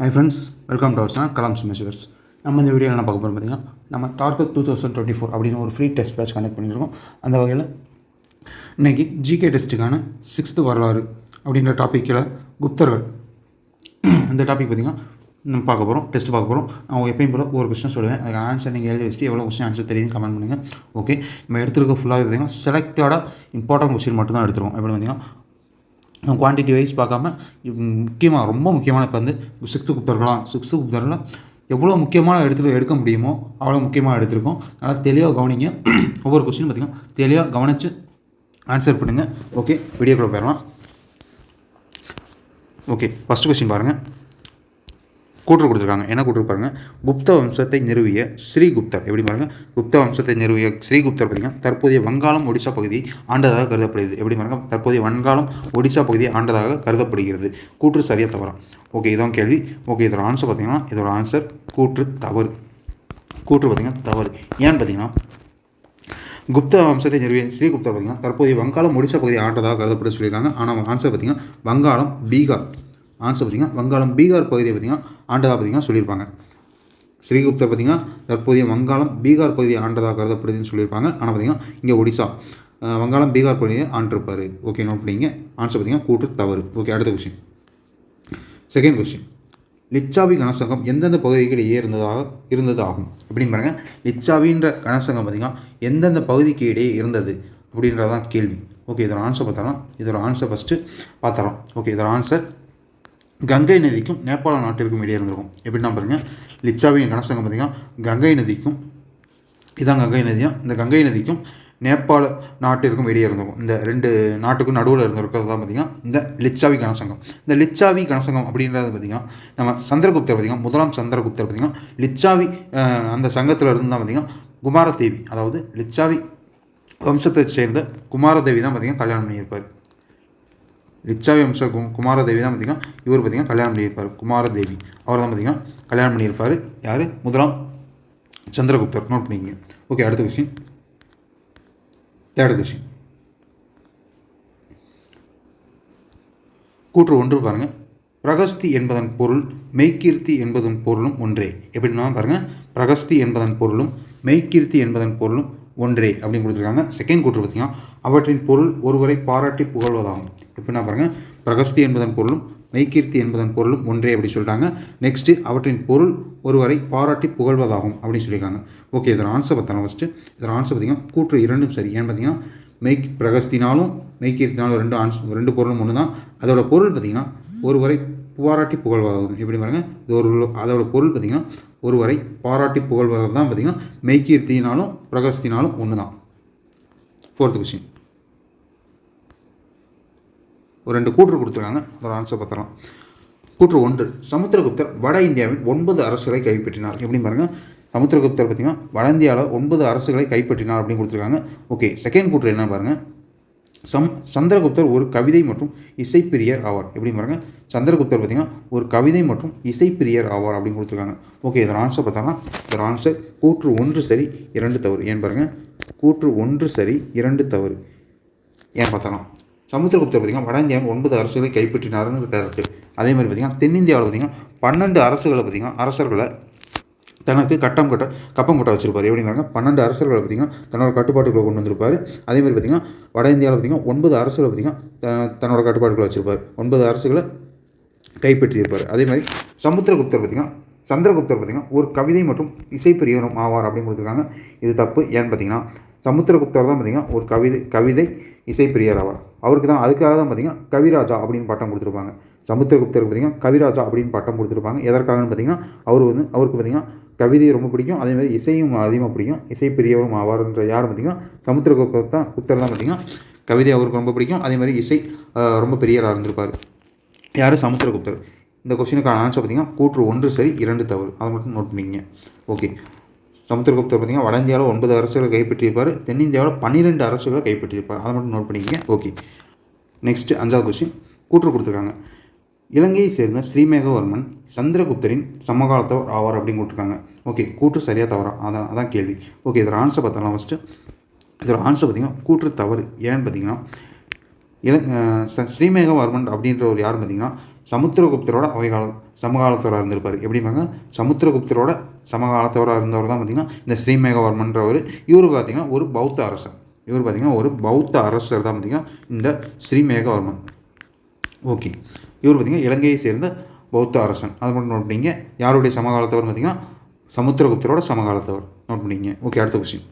Hi friends welcome to our Kalam measures நம்ம இந்த வீடியோவில் என்ன பார்க்க போகிறோம் பார்த்தீங்கன்னா நம்ம target two thousand twenty four அப்படின்னு ஒரு ஃப்ரீ டெஸ்ட் பேட்ச் கனெக்ட் பண்ணியிருக்கோம். அந்த வகையில் இன்றைக்கி ஜிகே டெஸ்ட்டுக்கான சிக்ஸ்த்து வரலாறு அப்படின்ற டாப்பிக்கில் குப்தர்கள். இந்த டாபிக் பார்த்திங்கன்னா நம்ம பார்க்க போகிறோம் டெஸ்ட் பார்க்க போகிறோம் நான் எப்பயும் போல் ஒரு கொஸ்டின் சொல்லுவேன். அதுக்கு ஆன்சர் நீங்கள் எழுதி வச்சுட்டு எவ்வளோ கொஸ்டின் ஆன்சர் தெரியுது கமெண்ட் பண்ணுங்கள் ஓகே நம்ம எடுத்துருக்க ஃபுல்லாக பார்த்தீங்கன்னா செலக்டடாக இம்பார்ட்டன்ட் கொஸ்டின் மட்டும் தான் எடுத்துருவோம். எப்படி பார்த்தீங்கன்னா குவான்டிட்டி வைஸ் பார்க்காம முக்கியமாக ரொம்ப முக்கியமான இப்போ வந்து சிக்ஸ்த்து குப்தர்களாம் சிக்ஸ்த்து குப்தரில் எவ்வளோ முக்கியமான எடுத்து எடுக்க முடியுமோ அவ்வளோ முக்கியமாக எடுத்திருக்கோம். அதனால் தெளிவாக கவனிங்க. ஒவ்வொரு கொஸ்டின் பார்த்திங்கன்னா தெளிவாக கவனித்து ஆன்சர் பண்ணுங்கள் ஓகே வீடியோக்குள்ள போயிடலாம். ஓகே ஃபஸ்ட்டு கொஸ்டின் பாருங்கள் கூற்று கொடுத்துருக்காங்க. என்ன கூற்று பாருங்க? குப்த வம்சத்தை நிறுவிய ஸ்ரீகுப்தர். எப்படி பாருங்க? குப்த வம்சத்தை நிறுவிய ஸ்ரீகுப்தர் பார்த்தீங்கன்னா தற்போதைய வங்காளம் ஒடிசா பகுதி ஆண்டதாக கருதப்படுகிறது. எப்படி பாருங்க? தற்போதைய வங்காளம் ஒடிசா பகுதியை ஆண்டதாக கருதப்படுகிறது. கூற்று சரியாக தவறா? ஓகே இதான் கேள்வி. ஓகே இதோட ஆன்சர் பார்த்தீங்கன்னா இதோட ஆன்சர் கூற்று தவறு. கூற்று பார்த்தீங்கன்னா தவறு. ஏன்னு பார்த்தீங்கன்னா குப்த வம்சத்தை நிறுவிய ஸ்ரீகுப்தர் பார்த்தீங்கன்னா தற்போதைய வங்காளம் ஒடிசா பகுதியை ஆண்டதாக கருதப்பட்டு சொல்லியிருக்காங்க. ஆனால் ஆன்சர் பார்த்தீங்கன்னா வங்காளம் பீகார். ஆன்சர் பார்த்திங்கன்னா வங்காளம் பீகார் பகுதியை பார்த்திங்கன்னா ஆண்டதாக பார்த்திங்கன்னா சொல்லியிருப்பாங்க. ஸ்ரீகுப்தர் பார்த்திங்கன்னா தற்போதைய வங்காளம் பீகார் பகுதியை ஆண்டதாக கருதப்படுதுன்னு சொல்லியிருப்பாங்க. ஆனால் பார்த்திங்கன்னா இங்கே ஒடிசா வங்காளம் பீகார் பகுதியை ஆண்டிருப்பார். ஓகே நோட் பண்ணிங்க. ஆன்சர் பார்த்திங்கன்னா கூட்டு தவறு. ஓகே அடுத்த கொஸ்டின் செகண்ட் கொஸ்டின் லிச்சாவி கனசங்கம் எந்தெந்த பகுதிக்கு இடையே இருந்ததாக இருந்தது ஆகும் அப்படின்னு பாருங்கள் லிச்சாவின்ற கனசங்கம் பார்த்திங்கன்னா எந்தெந்த பகுதிக்கு இடையே இருந்தது? அப்படின்றதான் கேள்வி. ஓகே இதோட ஆன்சர் பார்த்தலாம் இதோட ஆன்சர் ஃபஸ்ட்டு பார்த்துடலாம். ஓகே இதோட ஆன்சர் கங்கை நதிக்கும் நேபாள நாட்டிற்கும் இடையே இருந்திருக்கும். எப்படின்னா பாருங்க. லிச்சாவின் கனசங்கம் பார்த்திங்கன்னா கங்கை நதிக்கும் இதான் கங்கை நதியும் இந்த கங்கை நதிக்கும் நேபாள நாட்டிற்கும் இடையே இருந்திருக்கும். இந்த ரெண்டு நாட்டுக்கும் நடுவில் இருந்திருக்கிறது தான் பார்த்திங்கன்னா இந்த லிச்சாவி கனசங்கம். இந்த லிச்சாவி கனசங்கம் அப்படின்றது பார்த்திங்கன்னா நம்ம சந்திரகுப்தர் பார்த்திங்கன்னா முதலாம் சந்திரகுப்தர் பார்த்திங்கன்னா லிச்சாவி அந்த சங்கத்தில் இருந்து தான் பார்த்திங்கன்னா குமாரதேவி அதாவது லிச்சாவி வம்சத்தை சேர்ந்த குமாரதேவி தான் பார்த்திங்கன்னா கல்யாணம் பண்ணியிருப்பார். ரிச்சாவி அம்சா கு- குமாரதேவி தான் பார்த்திங்கன்னா இவர் பார்த்திங்கன்னா கல்யாணம் பண்ணியிருப்பார். குமாரதேவி. அவர் தான் பார்த்திங்கன்னா கல்யாணம் பண்ணியிருப்பார். யார்? முதலாம் சந்திரகுப்தர். நோட் பண்ணிக்கங்க. ஓகே அடுத்த கொஸ்டின் தேர்ட் கொஸ்டின் கூற்று ஒன்று பாருங்கள் பிரகஸ்தி என்பதன் பொருள் மெய்கீர்த்தி என்பதன் பொருளும் ஒன்றே. எப்படின்னா பாருங்கள் பிரகஸ்தி என்பதன் பொருளும் மெய்கீர்த்தி என்பதன் பொருளும் ஒன்றே அப்படின்னு கொடுத்துருக்காங்க. செகண்ட் கூற்று பார்த்தீங்கன்னா அவற்றின் பொருள் ஒருவரை பாராட்டி புகழ்வதாகும். எப்படின்னா பாருங்கள் பிரகஸ்தி என்பதன் பொருளும் மெய்கீர்த்தி என்பதன் பொருளும் ஒன்றே அப்படி சொல்லிட்டாங்க. நெக்ஸ்ட்டு அவற்றின் பொருள் ஒருவரை பாராட்டி புகழ்வதாகும் அப்படின்னு சொல்லியிருக்காங்க. ஓகே இதோட ஆன்சர் பார்த்தலாம் ஃபஸ்ட்டு இதோட ஆன்சர் பார்த்தீங்கன்னா கூற்று இரண்டும் சரி. ஏன்னு பார்த்தீங்கன்னா மெய் பிரகஸ்தினாலும் மெய்கீர்த்தினாலும் ரெண்டு ஆன்சர் ரெண்டு பொருளும் ஒன்று தான் அதோட பொருள் பார்த்தீங்கன்னா ஒருவரை பாராட்டி புகழ்வதாகும். எப்படி பாருங்க இது ஒரு அதோட பொருள் பார்த்தீங்கன்னா ஒருவரை பாராட்டி புகழ்வது தான் பார்த்தீங்கன்னா மெய்கீர்த்தினாலும் பிரகஸ்தினாலும் ஒன்று தான் ஃபோர்த்து கொஸ்டின் ஒரு ரெண்டு கூற்று கொடுத்துருக்காங்க. அதோட ஆன்சர் பார்த்துலாம் கூற்று ஒன்று சமுத்திரகுப்தர் வட இந்தியாவில் ஒன்பது அரசுகளை கைப்பற்றினார். எப்படி பாருங்க? சமுத்திரகுப்தர் பார்த்தீங்கன்னா வட இந்தியாவில் ஒன்பது அரசுகளை கைப்பற்றினார் அப்படின்னு கொடுத்துருக்காங்க. ஓகே செகண்ட் கூற்று என்ன பாருங்கள் சம் சந்திரகுப்தர் ஒரு கவிதை மற்றும் இசைப்பிரியர் ஆவார். எப்படி பாருங்க? சந்திரகுப்தர் பார்த்தீங்கன்னா ஒரு கவிதை மற்றும் இசைப்பிரியர் ஆவார் அப்படின்னு கொடுத்துருக்காங்க. ஓகே இதன் ஆன்சர் பார்த்தோம்னா இதன் ஆன்சர் கூற்று ஒன்று சரி இரண்டு தவறு. ஏன் பாருங்க? கூற்று ஒன்று சரி இரண்டு தவறு. ஏன் பார்த்தலாம் சமுத்திரகுப்தர் பார்த்தீங்கன்னா வட இந்தியாவில் ஒன்பது அரசுகளை கைப்பற்றினாருன்னு கருத்து அதே மாதிரி பார்த்தீங்கன்னா தென்னிந்தியாவில் பார்த்தீங்கன்னா பன்னெண்டு அரசுகளை பார்த்தீங்கன்னா அரசர்களை தனக்கு கட்டம் கட்ட கப்பம் கட்ட வச்சிருப்பார். எப்படின்னாங்க பன்னெண்டு அரசர்களை பார்த்தீங்கன்னா தன்னோட கட்டுப்பாட்டுக்குள்ள கொண்டு வந்திருப்பார். அதே மாதிரி பார்த்தீங்கன்னா வட இந்தியாவில் பார்த்தீங்கன்னா ஒன்பது அரசுகளை பார்த்தீங்கன்னா த- தன்னோட கட்டுப்பாட்டுக்குள்ள வச்சிருப்பார். ஒன்பது அரசுகளை கைப்பற்றியிருப்பார். அதே மாதிரி சமுத்திரகுப்தர் பார்த்தீங்கன்னா சந்திரகுப்தர் பார்த்தீங்கன்னா ஒரு கவிதை மற்றும் இசைப்பிரியரும் ஆவார் அப்படின்னு கொடுத்துருக்காங்க. இது தப்பு. ஏன்னு பார்த்தீங்கன்னா சமுத்திரகுப்தர் தான் பார்த்தீங்கன்னா ஒரு கவிதை கவிதை இசைப்பிரியர் ஆவார். அவருக்கு தான் அதுக்காக தான் பார்த்தீங்கன்னா கவிராஜா அப்படின்னு பட்டம் கொடுத்துருப்பாங்க. சமுத்திரகுப்தருக்கு பார்த்தீங்கன்னா கவிராஜா அப்படின்னு பட்டம் கொடுத்துருப்பாங்க. எதற்காகன்னு பார்த்திங்கன்னா அவர் வந்து அவருக்கு பார்த்தீங்கன்னா கவிதை ரொம்ப பிடிக்கும். அதே மாதிரி இசையும் அதிகமாக பிடிக்கும். இசை பெரியவரும் ஆவார்ன்ற யார் பார்த்தீங்கன்னா சமுத்திரகுப்தர் தான் குப்தர் தான் பார்த்தீங்கன்னா கவிதை அவருக்கு ரொம்ப பிடிக்கும். அதே மாதிரி இசை ரொம்ப பெரியராக இருந்திருப்பார். யார்? சமுத்திரகுப்தர். இந்த கொஸ்டினுக்கான ஆன்சர் பார்த்தீங்கன்னா கூற்று ஒன்று சரி இரண்டு தவறு. அதை மட்டும் நோட் பண்ணிக்கோங்க. ஓகே சமுத்திரகுப்தர் பார்த்தீங்கன்னா வட இந்தியாவில் ஒன்பது அரசுகளை கைப்பற்றியிருப்பார். தென்னிந்தியாவில் பன்னிரெண்டு அரசுகளை கைப்பற்றியிருப்பார். அதை மட்டும் நோட் பண்ணிக்கங்க. ஓகே நெக்ஸ்ட் அஞ்சாவது கொஸ்டின் கூற்று கொடுத்துருக்காங்க. இலங்கையை சேர்ந்த ஸ்ரீமேகவர்மன் சந்திரகுப்தரின் சமகாலத்தவர் ஆவார் அப்படின்னு கொடுத்துருக்காங்க ஓகே கூற்று சரியாக தவறா? அதான் அதான் கேள்வி. ஓகே இதோட ஆன்சர் பார்த்தலாம் ஃபஸ்ட்டு இதோட ஆன்சர் பார்த்தீங்கன்னா கூற்று தவறு. ஏன்னு பார்த்தீங்கன்னா இலங்க ஸ்ரீமேகவர்மன் ச- ஸ்ரீமேகவர்மன் அப்படின்றவர் யார் பார்த்தீங்கன்னா சமுத்திரகுப்தரோட அவைகால சமகாலத்தவராக இருந்திருப்பார். எப்படி பாருங்க? சமுத்திரகுப்தரோட சமகாலத்தவராக இருந்தவர் தான் பார்த்தீங்கன்னா இந்த ஸ்ரீமேகவர்மன்றவர். இவர் பார்த்தீங்கன்னா ஒரு பௌத்த அரசர். இவர் பார்த்தீங்கன்னா ஒரு பௌத்த அரசர் தான் பார்த்தீங்கன்னா இந்த ஸ்ரீமேகவர்மன். ஓகே இவர் பார்த்தீங்கன்னா இலங்கையை சேர்ந்த பௌத்த அரசன். அது மட்டும் நோட் பண்ணிங்க. யாருடைய சமகாலத்தவர் பார்த்திங்கன்னா? சமுத்திரகுப்தரோட சமகாலத்தவர். நோட் பண்ணிங்க. ஓகே அடுத்த கொஸ்டின்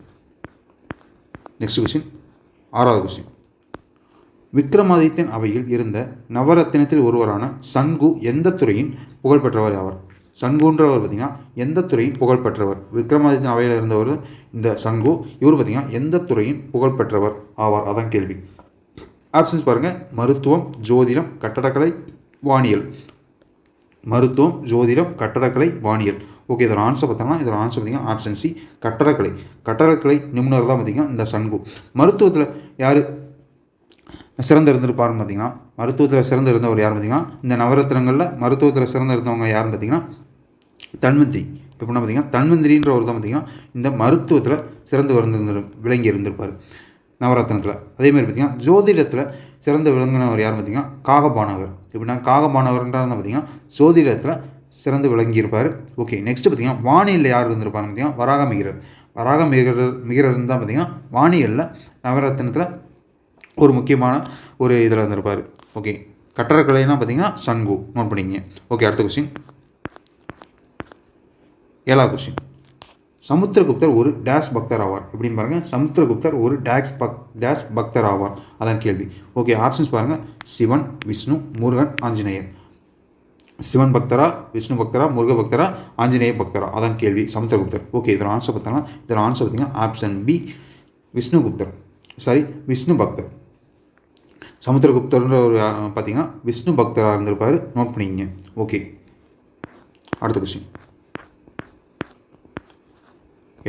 நெக்ஸ்ட் கொஸ்டின் ஆறாவது கொஸ்டின் விக்ரமாதித்யன் அவையில் இருந்த நவரத்தினத்தில் ஒருவரான சன்கு எந்த துறையின் புகழ்பெற்றவர் ஆவார் சன்குன்றவர் பார்த்தீங்கன்னா எந்த துறையின் புகழ்பெற்றவர் விக்ரமாதித்யன் அவையில் இருந்தவர் இந்த சன்கு இவர் பார்த்தீங்கன்னா எந்த துறையின் புகழ்பெற்றவர் ஆவார்? அதான் கேள்வி. ஆப்ஷன்ஸ் பாருங்கள் மருத்துவம் ஜோதிடம் கட்டடக்கலை வானியல். மருத்துவம் ஜோதிடம் கட்டடக்கலை வானியல். ஓகே இதோட ஆன்சர் பார்த்தோம்னா இதோட ஆன்சர் பார்த்தீங்கன்னா ஆப்ஷன் சி கட்டடக்கலை. கட்டடக்கலை நிபுணர் தான் பார்த்தீங்கன்னா இந்த சன்கு மருத்துவத்தில் யார் சிறந்து இருந்திருப்பாருன்னு பார்த்தீங்கன்னா மருத்துவத்தில் சிறந்து இருந்தவர் யார் பார்த்தீங்கன்னா இந்த நவரத்னங்களில் மருத்துவத்தில் சிறந்து இருந்தவங்க யாருன்னு பார்த்தீங்கன்னா தன்வந்திரி. எப்படின்னா பார்த்தீங்கன்னா தன்வந்திரின்றவர் தான் பார்த்தீங்கன்னா இந்த மருத்துவத்தில் சிறந்து விளந்து விளங்கி இருந்திருப்பார். நவரத்னத்தில். அதேமாதிரி பார்த்தீங்கன்னா ஜோதிடத்தில் சிறந்து விளங்கினவர் யார் பார்த்தீங்கன்னா காகபானவர். எப்படின்னா காகபானவர்ன்றார் பார்த்தீங்கன்னா ஜோதிடத்தில் சிறந்து விளங்கியிருப்பார். ஓகே நெக்ஸ்ட் பார்த்தீங்கன்னா வானியலில் யார் இருந்திருப்பாங்க பார்த்தீங்கன்னா வராக மிகிரர் வராக மிகிரர் மிகிரர் தான் பார்த்தீங்கன்னா வானியலில் நவரத்னத்தில் ஒரு முக்கியமான ஒரு இதில் இருந்திருப்பார். ஓகே கட்டடக்கலைனா பார்த்தீங்கன்னா சன்கு நோட் பண்ணிங்க ஓகே அடுத்த கொஸ்டின் ஏழாவது கொஸ்டின் சமுத்திரகுப்தர் ஒரு டேஷ் பக்தர் ஆவார். எப்படின்னு பாருங்கள் சமுத்திரகுப்தர் ஒரு டேக்ஸ் பக் டேஷ் பக்தர் ஆவார். அதான் கேள்வி. ஓகே ஆப்ஷன்ஸ் பாருங்கள் சிவன் விஷ்ணு முருகன் ஆஞ்சநேயர். சிவன் பக்தரா விஷ்ணு பக்தரா முருக பக்தரா ஆஞ்சநேய பக்தரா? அதான் கேள்வி. சமுத்திரகுப்தர். ஓகே இதோட ஆன்சர் பார்த்தோம்னா இதோட ஆன்சர் பார்த்தீங்கன்னா option B Vishnuguptar. Sorry Vishnu பக்தர். சமுத்திரகுப்தர்ன்ற ஒரு பார்த்தீங்கன்னா விஷ்ணு பக்தராக இருந்திருப்பார். நோட் பண்ணிக்கங்க. ஓகே. அடுத்த கொஸ்டின்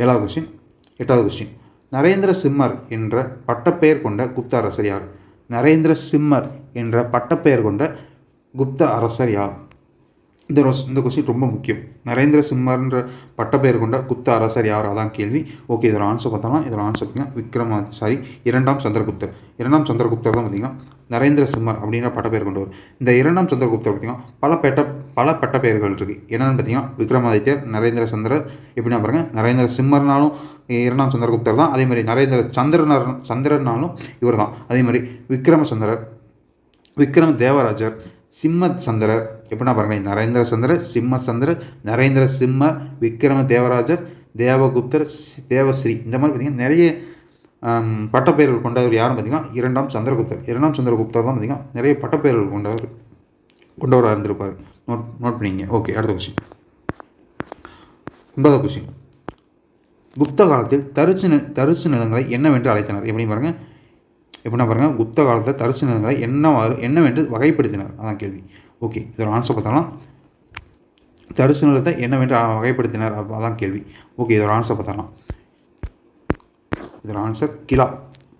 ஏழாவது கொஸ்டின் எட்டாவது கொஸ்டின் நரேந்திர சிம்மர் என்ற பட்டப்பெயர் கொண்ட குப்த அரசர் யார்? நரேந்திர சிம்மர் என்ற பட்டப்பெயர் கொண்ட குப்த அரசர் யார்? இந்த ரோஸ் இந்த கொஸ்டின் ரொம்ப முக்கியம். நரேந்திர சிம்மர்ன்ற பட்டப்பெயர் கொண்ட குப்த அரசர் யார்? அதான் கேள்வி. ஓகே இதோட ஆன்சர் பார்த்தோம்னா இதோட ஆன்சர் பார்த்தீங்கன்னா விக்ரமா சாரி இரண்டாம் சந்திரகுப்தர். இரண்டாம் சந்திரகுப்தர் தான் பார்த்தீங்கன்னா நரேந்திர சிம்மர் அப்படின்ற பட்டப்பெயர் கொண்டவர் இந்த இரண்டாம் சந்திரகுப்தர் பார்த்தீங்கன்னா பல பெட்ட பல பட்டப்பெயர்கள் இருக்குது என்னென்னு பார்த்தீங்கன்னா விக்ரமாதித்யர் நரேந்திர சந்திரர் எப்படின்னா பாருங்கள் நரேந்திர சிம்மர்னாலும் இரண்டாம் சந்திரகுப்தர் தான். அதே மாதிரி நரேந்திர சந்திரனர் சந்திரனாலும் இவர் தான் அதே மாதிரி விக்ரமசந்திரர் விக்ரம தேவராஜர் சிம்ம சந்திரர் எப்படின்னா பாருங்களேன் நரேந்திர சந்திரர் சிம்ம சந்திரர் நரேந்திர சிம்மர் விக்ரம தேவராஜர் தேவகுப்தர் தேவஸ்ரீ. இந்த மாதிரி பார்த்தீங்கன்னா நிறைய பட்டப்பெயர்கள் கொண்டவர் யாரும் பார்த்தீங்கன்னா இரண்டாம் சந்திரகுப்தர். இரண்டாம் சந்திரகுப்தர் தான் பார்த்தீங்கன்னா நிறைய பட்டப்பெயர்கள் கொண்டவர் கொண்டவராக இருந்திருப்பார். நோட் நோட் பண்ணிங்க ஓகே அடுத்த கொஸ்டின் ஒன்பதாவது கொஸ்டின் குப்த காலத்தில் தரிசு தரிசு நிலங்களை என்னவென்று அழைத்தனர். எப்படி பாருங்கள் எப்படின்னா பாருங்கள் குப்த காலத்தில் தரிசு நிலங்களை என்னவாறு என்னவென்று வகைப்படுத்தினர். அதான் கேள்வி. ஓகே இதோட ஆன்சர் பார்த்தோம்னா தரிசு நிலத்தை என்னவென்று வகைப்படுத்தினர். அதான் கேள்வி. ஓகே இதோட ஆன்சர் பார்த்தலாம். இதோட ஆன்சர் கிலா.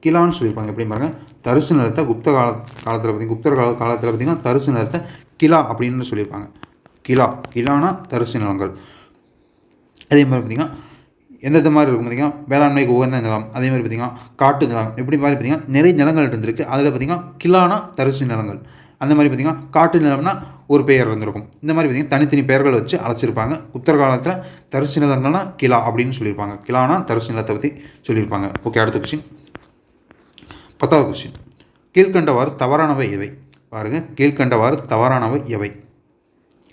கிலான்னு சொல்லியிருப்பாங்க. எப்படி பாருங்கள் தரிசு நிலத்தை குப்த கால காலத்தில் பார்த்திங்க குப்தர் கால காலத்தில் பார்த்தீங்கன்னா தரிசு நிலத்தை கிலா அப்படின்னு சொல்லியிருப்பாங்க. கிலா. கிலானா தரிசு நிலங்கள். அதே மாதிரி பார்த்தீங்கன்னா எந்தெந்த மாதிரி இருக்கும் பார்த்தீங்கன்னா வேளாண்மைக்கு உகந்த நிலம். அதே மாதிரி பார்த்தீங்கன்னா காட்டு நிலம். எப்படி மாதிரி பார்த்தீங்கன்னா நிறைய நிலங்கள் இருந்திருக்கு. அதில் பார்த்தீங்கன்னா கிலானா தரிசு நிலங்கள். அந்த மாதிரி பார்த்தீங்கன்னா காட்டு நிலம்னா ஒரு பெயர் இருந்திருக்கும். இந்த மாதிரி பார்த்தீங்கன்னா தனித்தனி பெயர்கள் வச்சு அழைச்சிருப்பாங்க. உத்தர காலத்தில் தரிசு நிலங்கள்னா கிலா அப்படின்னு சொல்லியிருப்பாங்க. கிலானா தரிசு நிலத்தை பற்றி சொல்லியிருப்பாங்க. ஓகே அடுத்த கொஸ்டின் பத்தாவது கொஸ்டின் கீழ்கண்டவாறு தவறானவை எவை? பாருங்கள் கீழ்கண்டவாறு தவறானவை எவை?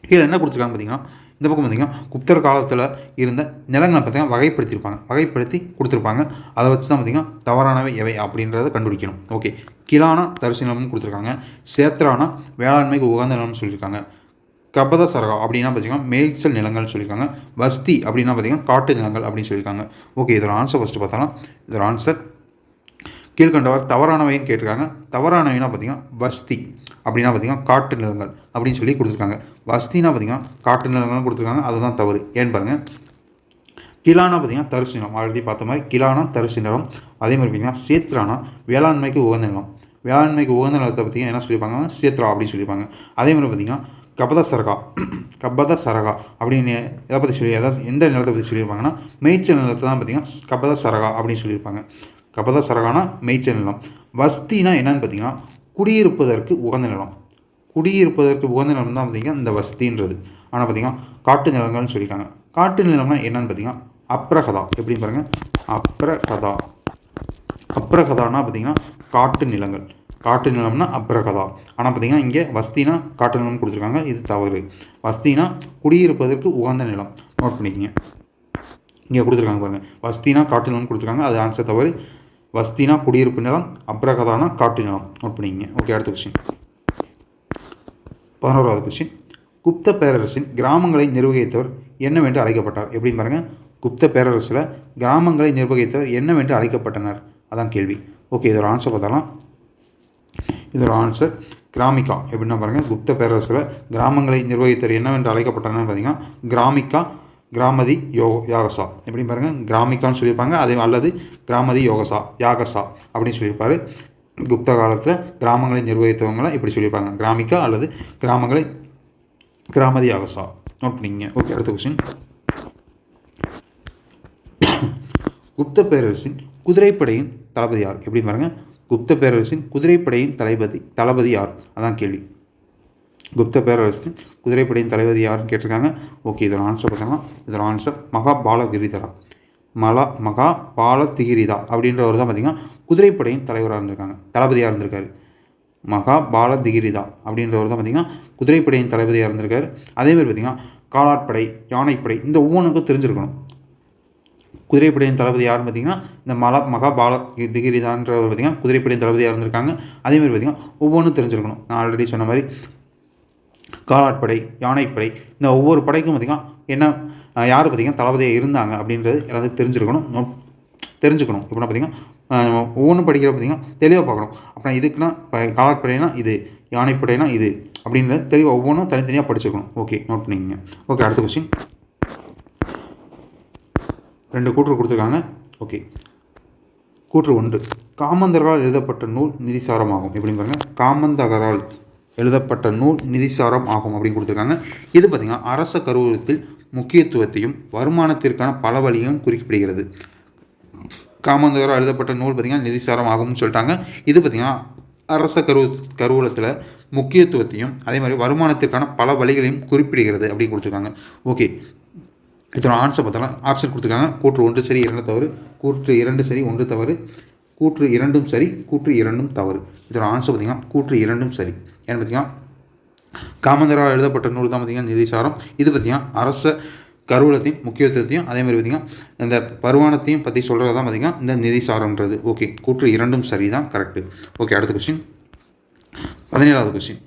கீழே என்ன கொடுத்துருக்காங்க பார்த்தீங்கன்னா இந்த பக்கம் பார்த்தீங்கன்னா குப்தர் காலத்தில் இருந்த நிலங்களை பார்த்தீங்கன்னா வகைப்படுத்தியிருப்பாங்க. வகைப்படுத்தி கொடுத்துருப்பாங்க. அதை வச்சு தான் பார்த்தீங்கன்னா தவறானவை எவை அப்படின்றத கண்டுபிடிக்கணும். ஓகே. கிலானா தரிசு நிலம்னு கொடுத்துருக்காங்க. சேத்ரானா வேளாண்மைக்கு உகந்த நிலம்னு சொல்லியிருக்காங்க. கபத சரகா அப்படின்னா பார்த்தீங்கன்னா மேய்ச்சல் நிலங்கள்னு சொல்லியிருக்காங்க. வஸ்தி அப்படின்னா பார்த்தீங்கன்னா காட்டு நிலங்கள் அப்படின்னு சொல்லியிருக்காங்க. ஓகே இதோட ஆன்சர் ஃபஸ்ட்டு பார்த்தோம்னா இதோட ஆன்சர் கீழ்கண்டவர் தவறானவைன்னு கேட்டிருக்காங்க. தவறானவைன்னா பார்த்தீங்கன்னா வஸ்தி. அப்படின்னா பார்த்தீங்கன்னா காட்டு நிலங்கள் அப்படின்னு சொல்லி கொடுத்துருக்காங்க. வஸ்தினா பார்த்தீங்கன்னா காட்டு நிலங்கள்னு கொடுத்துருக்காங்க. அதுதான் தவறு. ஏன்னு பாருங்கள் கிலானா பார்த்தீங்கன்னா தரிசு நிலம். ஆல்ரெடி பார்த்த மாதிரி கிலானா தரிசு நிலம். அதே மாதிரி பார்த்தீங்கன்னா சேத்ரானா வேளாண்மைக்கு உகந்த நிலம். வேளாண்மைக்கு உகந்த நிலத்தை பார்த்தீங்கன்னா என்ன சொல்லியிருப்பாங்க? சேத்ரா அப்படின்னு சொல்லியிருப்பாங்க. அதே மாதிரி பார்த்தீங்கன்னா கபத சரகா. கபத சரகா அப்படின்னு எதை பற்றி சொல்லி எதாவது எந்த நிலத்தை பற்றி சொல்லியிருப்பாங்கன்னா மேய்ச்சல் நிலத்தை தான் பார்த்தீங்கன்னா கபத சரகா அப்படின்னு சொல்லியிருப்பாங்க. கபத சரகானா மேய்ச்சல் நிலம். வஸ்தினா என்னன்னு பார்த்தீங்கன்னா குடியிருப்பதற்கு உகந்த நிலம். குடியிருப்பதற்கு உகந்த நிலம் தான் பார்த்தீங்கன்னா இந்த வசதின்றது. ஆனால் பார்த்திங்கன்னா காட்டு நிலங்கள்னு சொல்லியிருக்காங்க. காட்டு நிலம்னா என்னன்னு பார்த்தீங்கன்னா அப்ரகதா. எப்படின்னு பாருங்கள் அப்ரகதா. அப்ரகதானா பார்த்திங்கன்னா காட்டு நிலங்கள். காட்டு நிலம்னா அப்ரகதா. ஆனால் பார்த்திங்கன்னா இங்கே வஸ்தினா காட்டு நிலம் கொடுத்துருக்காங்க. இது தவறு. வஸ்தினா குடியிருப்பதற்கு உகந்த நிலம். நோட் பண்ணிக்கிங்க. இங்கே கொடுத்துருக்காங்க பாருங்கள் வஸ்தினா காட்டு நிலம் கொடுத்துருக்காங்க. அது ஆன்சர் தவறு. வஸ்தினா குடியிருப்பு நிலம் அப்ரகதானா காட்டு நிலம் நோட் பண்ணிக்கங்க ஓகே அடுத்த கொஸ்டின் பதினோராவது கொஸ்டின் குப்த பேரரசின் கிராமங்களை நிர்வகித்தவர் என்னவென்று அழைக்கப்பட்டார்? எப்படின்னு பாருங்கள் குப்த பேரரசில் கிராமங்களை நிர்வகித்தவர் என்னவென்று அழைக்கப்பட்டனர்? அதான் கேள்வி. ஓகே இதோட ஆன்சர் பார்த்தாலாம் இதோட ஆன்சர் கிராமிகா. எப்படின்னா பாருங்கள் குப்த பேரரசில் கிராமங்களை நிர்வகித்தவர் என்னவென்று அழைக்கப்பட்டனர் பார்த்தீங்கன்னா கிராமிகா கிராமதி யோ யாகசா. எப்படின்னு பாருங்கள் கிராமிக்கான்னு சொல்லியிருப்பாங்க அதே அல்லது கிராமதி யோகசா யாகசா அப்படின்னு சொல்லியிருப்பாரு. குப்த காலத்தில் கிராமங்களை நிர்வகித்தவங்களை இப்படி சொல்லியிருப்பாங்க. கிராமிக்கா அல்லது கிராமங்களை கிராமதி யாகசா. நோட் பண்ணிங்க ஓகே அடுத்த கொஸ்டின் குப்த பேரரசின் குதிரைப்படையின் தளபதி யார்? எப்படி பாருங்க. குப்த பேரரசின் குதிரைப்படையின் தளபதி தளபதி யார்? அதான் கேள்வி. குப்த பேரரசின் குதிரைப்படையின் தளபதி யாருன்னு கேட்டிருக்காங்க. ஓகே இதோட ஆன்சர் பார்த்தோம்னா இதோட ஆன்சர் மகாபால கிரிதரா மலா மகா பாலதிகிரிதா அப்படின்றவர் தான் பார்த்தீங்கன்னா குதிரைப்படையின் தலைவராக இருந்திருக்காங்க. தளபதியாக இருந்திருக்காரு. மகா பாலதிகிரிதா அப்படின்றவர் தான் பார்த்தீங்கன்னா குதிரைப்படையின் தளபதியாக இருந்திருக்காரு. அதேமாதிரி பார்த்தீங்கன்னா காலாட்படை யானைப்படை இந்த ஒவ்வொன்றுக்கும் தெரிஞ்சிருக்கணும். குதிரைப்படையின் தளபதி யாருன்னு பார்த்தீங்கன்னா இந்த மலா மகா பால திகிரிதான்றவர் பார்த்தீங்கன்னா குதிரைப்படையின் தளபதியாக இருந்திருக்காங்க. அதேமாதிரி பார்த்தீங்கன்னா ஒவ்வொன்றும் தெரிஞ்சிருக்கணும். நான் ஆல்ரெடி சொன்ன மாதிரி காலாட்படை யானைப்படை இந்த ஒவ்வொரு படைக்கும் பார்த்திங்கன்னா என்ன யார் பார்த்திங்கன்னா தளபதியாக இருந்தாங்க அப்படின்றது எல்லாத்தையும் தெரிஞ்சிருக்கணும். நோட் தெரிஞ்சுக்கணும். இப்போனா பார்த்திங்கன்னா ஒவ்வொன்றும் படிக்கிற பார்த்திங்கன்னா தெளிவாக பார்க்கணும். அப்புறம் இதுக்குன்னா இப்போ காலாட்படைனா இது யானைப்படைனா இது அப்படின்றது தெளிவாக ஒவ்வொன்றும் தனித்தனியாக படிச்சுக்கணும். ஓகே நோட் பண்ணிக்கங்க. ஓகே அடுத்த கொஸ்டின் ரெண்டு கூற்று கொடுத்துருக்காங்க. ஓகே. கூற்று ஒன்று. காமந்தரால் எழுதப்பட்ட நூல் நிதிசாரமாகும் எப்படின்னு காமந்தகரால் எழுதப்பட்ட நூல் நிதிசாரம் ஆகும் அப்படின்னு கொடுத்துருக்காங்க. இது பார்த்திங்கன்னா அரச கருவூலத்தில் முக்கியத்துவத்தையும் வருமானத்திற்கான பல வழிகளும் குறிப்பிடுகிறது. காமந்தகரால் எழுதப்பட்ட நூல் பார்த்திங்கன்னா நிதிசாரம் ஆகும்னு சொல்லிட்டாங்க. இது பார்த்திங்கன்னா அரச கரு கருவூலத்தில் முக்கியத்துவத்தையும் அதே மாதிரி வருமானத்திற்கான பல வழிகளையும் குறிப்பிடுகிறது அப்படின்னு கொடுத்துருக்காங்க. ஓகே. இதோட ஆன்சர் பார்த்தாலும் ஆப்ஷன் கொடுத்துருக்காங்க. கூற்று ஒன்று சரி இரண்டு தவறு. கூற்று இரண்டு சரி ஒன்று தவறு. கூற்று இரண்டும் சரி கூற்று இரண்டும் தவறு. இதோட ஆன்சர் பார்த்திங்கன்னா கூற்று இரண்டும் சரி. ஏன்னு பார்த்தீங்கன்னா காமந்தரால் எழுதப்பட்ட நூல் தான் பார்த்திங்கன்னா நிதிசாரம் இது பார்த்திங்கன்னா அரச கருவூலத்தையும் முக்கியத்துவத்தையும் அதே மாதிரி பார்த்திங்கன்னா இந்த பருவானத்தையும் பற்றி சொல்கிறது தான் பார்த்தீங்கன்னா இந்த நிதிசாரம்ன்றது ஓகே கூற்று இரண்டும் சரி தான் கரெக்டு ஓகே அடுத்த கொஸ்டின் பதினேழாவது கொஸ்டின்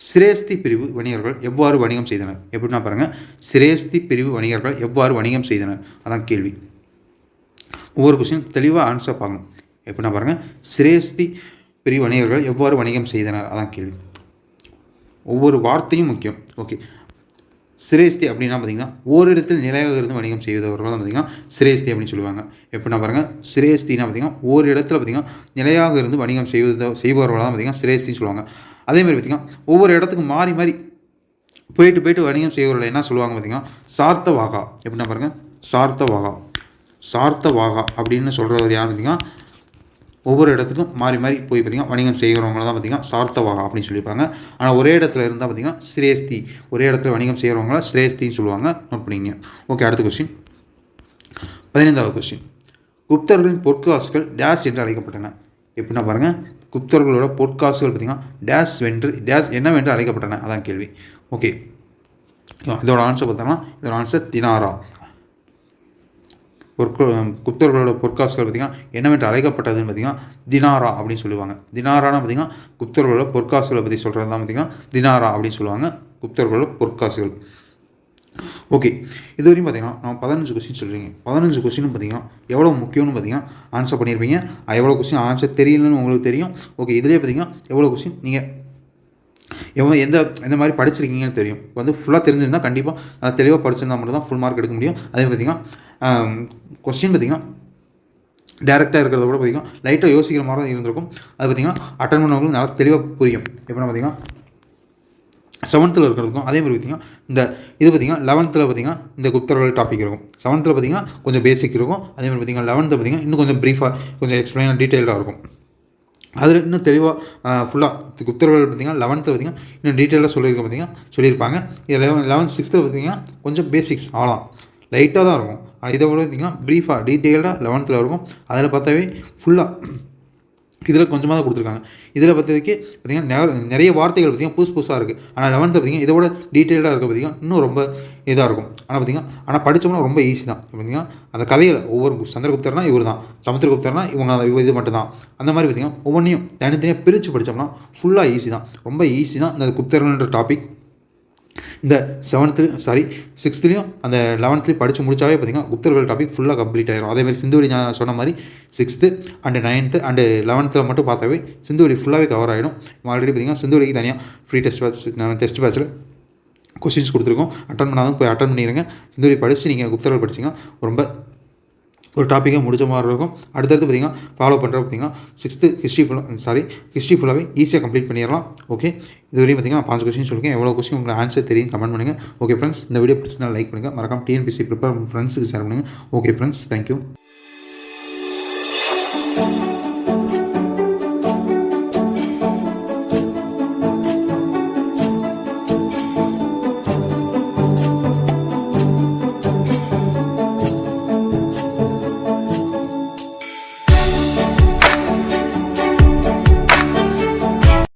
சிரேஸ்தி பிரிவு வணிகர்கள் எவ்வாறு வணிகம் செய்தனர்? எப்படின்னா பாருங்கள் சிரேஸ்தி பிரிவு வணிகர்கள் எவ்வாறு வணிகம் செய்தனர்? அதான் கேள்வி. ஒவ்வொரு கொஸ்டின் தெளிவாக ஆன்சர் பார்க்கணும். எப்படின்னா பாருங்கள் சிரேஸ்தி பெரிய வணிகர்கள் எவ்வாறு வணிகம் செய்தனர்? அதான் கேள்வி. ஒவ்வொரு வார்த்தையும் முக்கியம். ஓகே சிரேஸ்தி அப்படின்னா பார்த்தீங்கன்னா ஓரிடத்தில் நிலையாக இருந்து வணிகம் செய்வதவர்கள் தான் பார்த்தீங்கன்னா சிரேஸ்தி அப்படின்னு சொல்லுவாங்க. எப்படின்னா பாருங்கள் சிரேஸ்தினா பார்த்தீங்கன்னா ஒரு இடத்துல பார்த்தீங்கன்னா நிலையாக இருந்து வணிகம் செய்வது செய்பவர்கள் தான் பார்த்தீங்கன்னா சிரேஸ்தின்னு சொல்லுவாங்க. அதே மாதிரி பார்த்தீங்கன்னா ஒவ்வொரு இடத்துக்கு மாறி மாறி போயிட்டு போயிட்டு வணிகம் செய்பவர்கள் என்ன சொல்லுவாங்க பார்த்தீங்கன்னா சார்த்தவாகா. எப்படின்னா பாருங்கள் சார்த்தவாகா. சார்த்தவாகா அப்படின்னு சொல்கிறவர் யார் பார்த்தீங்கன்னா ஒவ்வொரு இடத்துக்கும் மாறி மாறி போய் பார்த்தீங்கன்னா வணிகம் செய்கிறவங்கள தான் பார்த்தீங்கன்னா சார்த்தவாகா அப்படின்னு சொல்லியிருப்பாங்க. ஆனால் ஒரே இடத்துல இருந்தால் பார்த்தீங்கன்னா சிரேஸ்தி. ஒரே இடத்துல வணிகம் செய்கிறவங்கள சிரேஸ்தின்னு சொல்லுவாங்க. நோட் பண்ணிங்க. ஓகே அடுத்த கொஸ்டின் பதினைந்தாவது கொஸ்டின் குப்தர்களின் பொற்காசுகள் டேஸ் என்று அழைக்கப்பட்டன. எப்படின்னா பாருங்கள் குப்தர்களோட பொற்காசுகள் பார்த்திங்கன்னா டேஸ் வென்று டேஸ் என்னவென்று அழைக்கப்பட்டன. அதான் கேள்வி. ஓகே இதோட ஆன்சர் பார்த்தோம்னா இதோட ஆன்சர் தினாரா. பொற்கு குப்தர்களோட பொற்காசுகள் பார்த்திங்கன்னா என்னவென்று அழைக்கப்பட்டதுன்னு பார்த்தீங்கன்னா தினாரா அப்படின்னு சொல்லுவாங்க. தினாரானா பார்த்தீங்கன்னா குப்தர்களோட பொற்காசுகளை பற்றி சொல்கிறது தான் பார்த்திங்கன்னா தினாரா அப்படின்னு சொல்லுவாங்க. குப்தர்களோட பொற்காசுகள். ஓகே இது வரையும் பார்த்தீங்கன்னா நம்ம பதினஞ்சு கொஸ்டின் சொல்கிறீங்க பதினஞ்சு கொஸ்டின் பார்த்தீங்கன்னா எவ்வளோ முக்கியம்னு பார்த்தீங்கன்னா ஆன்சர் பண்ணியிருப்பீங்க. அது எவ்வளோ கொஸ்டின் ஆன்சர் தெரியலன்னு உங்களுக்கு தெரியும். ஓகே இதுலேயே பார்த்தீங்கன்னா எவ்வளோ கொஸ்டின் நீங்கள் எவன் எந்த எந்த மாதிரி படிச்சிருக்கீங்கன்னு தெரியும். இப்போ வந்து ஃபுல்லாக தெரிஞ்சிருந்தால் கண்டிப்பாக நல்லா தெளிவாக படிச்சிருந்தால் மட்டும் தான் ஃபுல் மார்க் எடுக்க முடியும். அதே பார்த்தீங்கன்னா கொஸ்டின் பார்த்தீங்கன்னா டேரெக்டாக இருக்கிறத கூட பார்த்தீங்கன்னா லைட்டாக யோசிக்கிற மாதிரி தான் இருந்திருக்கும். அது பார்த்தீங்கன்னா அட்டன் பண்ணவங்களுக்கு நல்லா தெளிவாக புரியும். எப்படின்னா பார்த்திங்கன்னா செவன்த்தில் இருக்கிறதுக்கும் அதே மாதிரி பார்த்தீங்கன்னா இந்த இது பார்த்தீங்கன்னா லெவன்த்தில் பார்த்தீங்கன்னா இந்த குப்தர்கள் டாபிக் இருக்கும். செவன்த்தில் பார்த்தீங்கன்னா கொஞ்சம் பேசிக் இருக்கும். அதே மாதிரி பார்த்தீங்கன்னா லெவன்த்தில் பார்த்தீங்கன்னா இன்னும் கொஞ்சம் ப்ரீஃபாக கொஞ்சம் எக்ஸ்பிளைனாக டீட்டெயிலாக இருக்கும். அதில் இன்னும் தெளிவாக ஃபுல்லாக குப்தர்கள் பார்த்தீங்கன்னா லெவன்த்தில் பார்த்தீங்கன்னா இன்னும் டீட்டெயிலாக சொல்லியிருக்க பார்த்தீங்கன்னா சொல்லியிருப்பாங்க. இது லெவன் லெவன்த் சிக்ஸ்த்தில் பார்த்திங்கன்னா கொஞ்சம் பேசிக்ஸ் அவ்வளோதான் லைட்டாக தான் இருக்கும். இதை விட பார்த்தீங்கன்னா ப்ரீஃபாக டீட்டெயில்டாக லெவன்த்தில் இருக்கும். அதில் பார்த்தாவே ஃபுல்லாக இதில் கொஞ்சமாக தான் கொடுத்துருக்காங்க. இதில் பார்த்ததுக்கு பார்த்தீங்கன்னா நெ- நிறைய வார்த்தைகள் பார்த்தீங்கன்னா புதுசு புதுசாக இருக்குது ஆனால் லெவன்த்து பார்த்தீங்கன்னா இதோட டீட்டெயிலாக இருக்க பார்த்தீங்கன்னா இன்னும் ரொம்ப இதாக இருக்கும். ஆனால் பார்த்திங்கன்னா ஆனால் படித்தோம்னா ரொம்ப ஈஸி தான். பார்த்தீங்கன்னா அந்த கதையில் ஒவ்வொரு சந்திரகுப்தர்னா இவர் தான் சமுத்திரகுப்தர்னா இவங்க இது மட்டும்தான். அந்த மாதிரி பார்த்தீங்கன்னா ஒவ்வொன்றையும் தனித்தனியாக பிரித்து படித்தோம்னா ஃபுல்லாக ஈஸி தான். ரொம்ப ஈஸி தான் இந்த குப்தர்கள்ன்ற டாபிக் இந்த செவன்த்து சாரி சிக்ஸ்த்துலேயும் அந்த லெவன்த்துலேயும் படித்து முடிச்சாவே பார்த்தீங்கன்னா குப்தர்கள் டாபிக் ஃபுல்லாக கம்ப்ளீட் ஆயிரும். அதே மாதிரி சிந்துவெளி நான் சொன்ன மாதிரி சிக்ஸ்த்து அண்டு நைன்த்து அண்டு லெவன்த்தில் மட்டும் பார்த்தாவே சிந்துவெளி ஃபுல்லாகவே கவர் ஆகிடும் ஆல்ரெடி பார்த்தீங்கன்னா சிந்துவெளிக்கு தனியாக ஃப்ரீ டெஸ்ட் பேட்ச் டெஸ்ட் பேட்சில் கொஸ்டின்ஸ் கொடுத்துருக்கோம். அட்டன் பண்ணாதான் போய் அட்டன் பண்ணிடுங்க சிந்துவெளி படித்து நீங்கள் குப்தர்கள் படிச்சிங்கன்னா ரொம்ப ஒரு டாப்பிக்கை முடிச்ச மாதிரி இருக்கும். அடுத்தடுத்து பார்த்தீங்கன்னா ஃபாலோ பண்ணுற பார்த்தீங்கன்னா சிக்ஸ்த்து ஹிஸ்ட்ரி ஃபுல்லாக சாரி ஹிஸ்ட்ரி ஃபுல்லாகவே ஈஸியாக கம்ப்ளீட் பண்ணிடலாம். ஓகே இது வரையும் பார்த்தீங்கன்னா நான் பாஞ்சு கொஸ்டின் சொல்லுங்கள் எவ்வளோ கொஸ்டின் உங்களுக்கு ஆன்சர் தெரியும் கமெண்ட் பண்ணுங்கள் ஓகே ஃப்ரெண்ட்ஸ் இந்த வீடியோ பிடிச்சிருந்தால் லைக் பண்ணுங்கள் மறக்காம டிஎன்பிசி ப்ரிப்பேர் ஃப்ரெண்ட்ஸுக்கு ஷேர் பண்ணுங்கள் ஓகே ஃப்ரெண்ட்ஸ் தேங்க்யூ